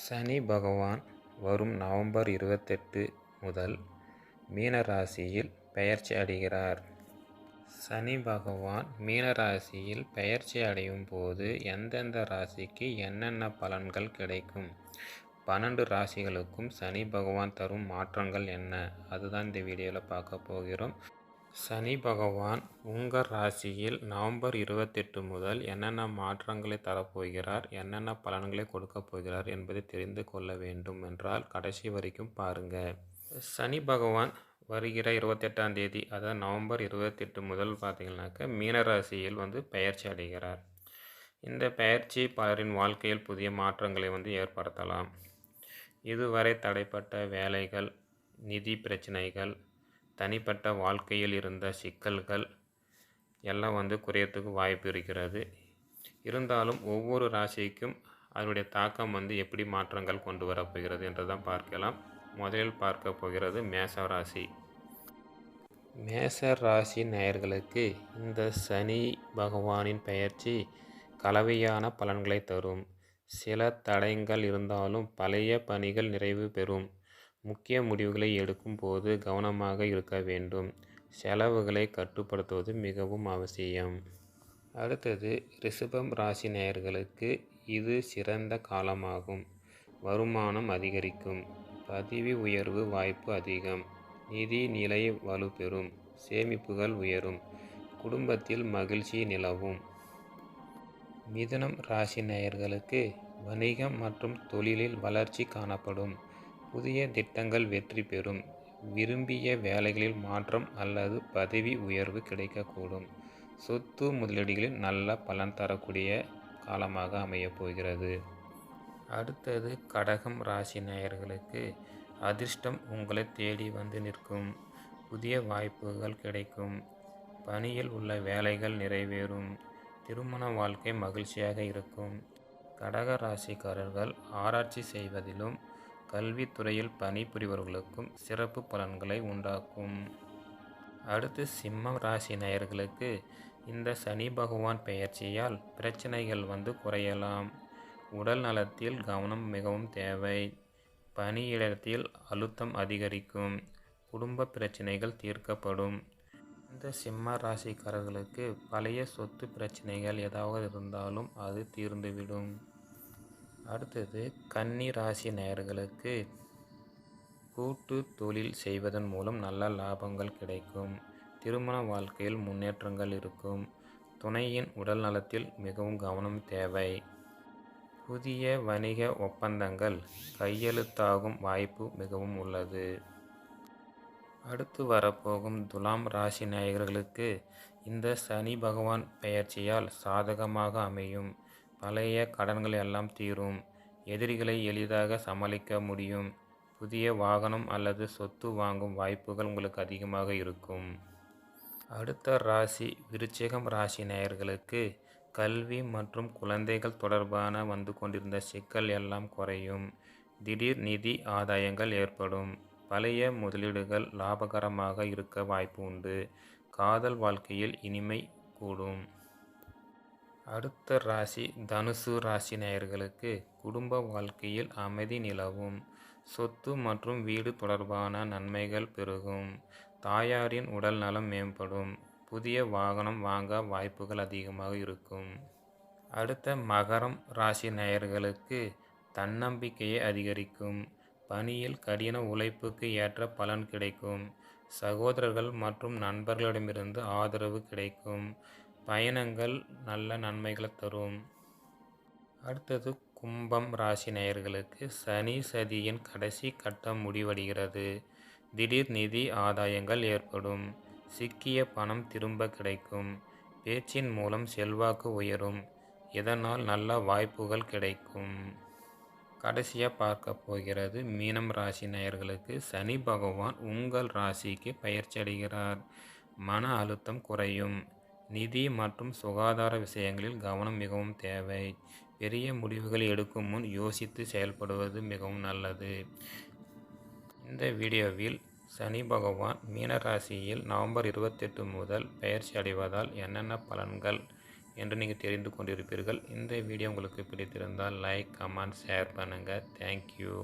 சனி பகவான் வரும் நவம்பர் இருபத்தெட்டு முதல் மீனராசியில் பெயர்ச்சி அடைகிறார். சனி பகவான் மீனராசியில் பெயர்ச்சி அடையும் போது எந்தெந்த ராசிக்கு என்னென்ன பலன்கள் கிடைக்கும்? பன்னெண்டு ராசிகளுக்கும் சனி பகவான் தரும் மாற்றங்கள் என்ன? அதுதான் இந்த வீடியோவில் பார்க்க போகிறோம். சனி பகவான் உங்கள் ராசியில் நவம்பர் இருபத்தெட்டு முதல் என்னென்ன மாற்றங்களை தரப்போகிறார் என்னென்ன பலன்களை கொடுக்கப் போகிறார் என்பதை தெரிந்து கொள்ள வேண்டும் என்றால் கடைசி வரைக்கும் பாருங்கள் சனி பகவான் வருகிற இருபத்தெட்டாம் தேதி அதாவது நவம்பர் இருபத்தெட்டு முதல் பார்த்தீங்கன்னாக்க மீனராசியில் வந்து பெயர்ச்சி அடைகிறார். இந்த பெயர்ச்சி பலரின் வாழ்க்கையில் புதிய மாற்றங்களை வந்து ஏற்படுத்தலாம். இதுவரை தடைப்பட்ட வேலைகள் நிதி பிரச்சனைகள் தனிப்பட்ட வாழ்க்கையில் இருந்த சிக்கல்கள் எல்லாம் வந்து குறையத்துக்கு வாய்ப்பு இருக்கிறது. இருந்தாலும் ஒவ்வொரு ராசிக்கும் அதனுடைய தாக்கம் வந்து எப்படி மாற்றங்கள் கொண்டு வரப்போகிறது என்று தான் பார்க்கலாம். முதலில் பார்க்க போகிறது மேச ராசி. மேச ராசி நேயர்களுக்கு இந்த சனி பகவானின் பெயர்ச்சி கலவையான பலன்களை தரும். சில தடயங்கள் இருந்தாலும் பழைய பணிகள் நிறைவு பெறும். முக்கிய முடிவுகளை எடுக்கும் போது கவனமாக இருக்க வேண்டும். செலவுகளை கட்டுப்படுத்துவது மிகவும் அவசியம். அடுத்தது ரிஷபம் ராசி நேயர்களுக்கு இது சிறந்த காலமாகும். வருமானம் அதிகரிக்கும். பதவி உயர்வு வாய்ப்பு அதிகம். நிதி நிலை வலுப்பெறும். சேமிப்புகள் உயரும். குடும்பத்தில் மகிழ்ச்சி நிலவும். மிதுனம் ராசி நேயர்களுக்கு வணிகம் மற்றும் தொழிலில் வளர்ச்சி காணப்படும். புதிய திட்டங்கள் வெற்றி பெறும். விரும்பிய வேலைகளில் மாற்றம் அல்லது பதவி உயர்வு கிடைக்கக்கூடும். சொத்து முதலீடுகளில் நல்ல பலன் தரக்கூடிய காலமாக அமையப் போகிறது. அடுத்தது கடகம் ராசி நேயர்களுக்கு அதிர்ஷ்டம் உங்களை தேடி வந்து நிற்கும். புதிய வாய்ப்புகள் கிடைக்கும். பணியில் உள்ள வேலைகள் நிறைவேறும். திருமண வாழ்க்கை மகிழ்ச்சியாக இருக்கும். கடக ராசிக்காரர்கள் ஆராய்ச்சி செய்வதிலும் கல்வித்துறையில் பணிபுரிபவர்களுக்கும் சிறப்பு பலன்களை உண்டாக்கும். அடுத்து சிம்ம ராசி நேயர்களுக்கு இந்த சனி பகவான் பெயர்ச்சியால் பிரச்சனைகள் வந்து குறையலாம். உடல் நலத்தில் கவனம் மிகவும் தேவை. பணியிடத்தில் அழுத்தம் அதிகரிக்கும். குடும்ப பிரச்சனைகள் தீர்க்கப்படும். இந்த சிம்ம ராசிக்காரர்களுக்கு பழைய சொத்து பிரச்சனைகள் ஏதாவது இருந்தாலும் அது தீர்ந்துவிடும். அடுத்தது கன்னி ராசி நேயர்களுக்கு கூட்டு தொழில் செய்வதன் மூலம் நல்ல லாபங்கள் கிடைக்கும். திருமண வாழ்க்கையில் முன்னேற்றங்கள் இருக்கும். துணையின் உடல் நலத்தில் மிகவும் கவனம் தேவை. புதிய வணிக ஒப்பந்தங்கள் கையெழுத்தாகும் வாய்ப்பு மிகவும் உள்ளது. அடுத்து வரப்போகும் துலாம் ராசி நாயகர்களுக்கு இந்த சனி பகவான் பெயர்ச்சியால் சாதகமாக அமையும். பழைய கடன்கள் எல்லாம் தீரும். எதிரிகளை எளிதாக சமாளிக்க முடியும். புதிய வாகனம் அல்லது சொத்து வாங்கும் வாய்ப்புகள் உங்களுக்கு அதிகமாக இருக்கும். அடுத்த ராசி விருச்சிகம் ராசி நேயர்களுக்கு கல்வி மற்றும் குழந்தைகள் தொடர்பான வந்து கொண்டிருந்த சிக்கல் எல்லாம் குறையும். திடீர் நிதி ஆதாயங்கள் ஏற்படும். பழைய முதலீடுகள் லாபகரமாக இருக்க வாய்ப்பு உண்டு. காதல் வாழ்க்கையில் இனிமை கூடும். அடுத்த ராசி தனுசு ராசி நேயர்களுக்கு குடும்ப வாழ்க்கையில் அமைதி நிலவும். சொத்து மற்றும் வீடு தொடர்பான நன்மைகள் பெருகும். தாயாரின் உடல் நலம் மேம்படும். புதிய வாகனம் வாங்க வாய்ப்புகள் அதிகமாக இருக்கும். அடுத்த மகரம் ராசி நேயர்களுக்கு தன்னம்பிக்கையை அதிகரிக்கும். பணியில் கடின உழைப்புக்கு ஏற்ற பலன் கிடைக்கும். சகோதரர்கள் மற்றும் நண்பர்களிடமிருந்து ஆதரவு கிடைக்கும். பயணங்கள் நல்ல நன்மைகளை தரும். அடுத்தது கும்பம் ராசி நேயர்களுக்கு சனி சதியின் கடைசி கட்டம் முடிவடைகிறது. திடீர் நிதி ஆதாயங்கள் ஏற்படும். சிக்கிய பணம் திரும்ப கிடைக்கும். பேச்சின் மூலம் செல்வாக்கு உயரும். இதனால் நல்ல வாய்ப்புகள் கிடைக்கும். கடைசியாக பார்க்க போகிறது மீனம் ராசி நேயர்களுக்கு சனி பகவான் உங்கள் ராசிக்கு பயிற்சி அடைகிறார். மன அழுத்தம் குறையும். நிதி மற்றும் சுகாதார விஷயங்களில் கவனம் மிகவும் தேவை. பெரிய முடிவுகளை எடுக்கும் முன் யோசித்து செயல்படுவது மிகவும் நல்லது. இந்த வீடியோவில் சனி பகவான் மீனராசியில் நவம்பர் இருபத்தெட்டு முதல் பெயர்ச்சி அடைவதால் என்னென்ன பலன்கள் என்று நீங்கள் தெரிந்து கொண்டிருப்பீர்கள். இந்த வீடியோ உங்களுக்கு பிடித்திருந்தால் லைக் கமெண்ட் ஷேர் பண்ணுங்கள் தேங்க்யூ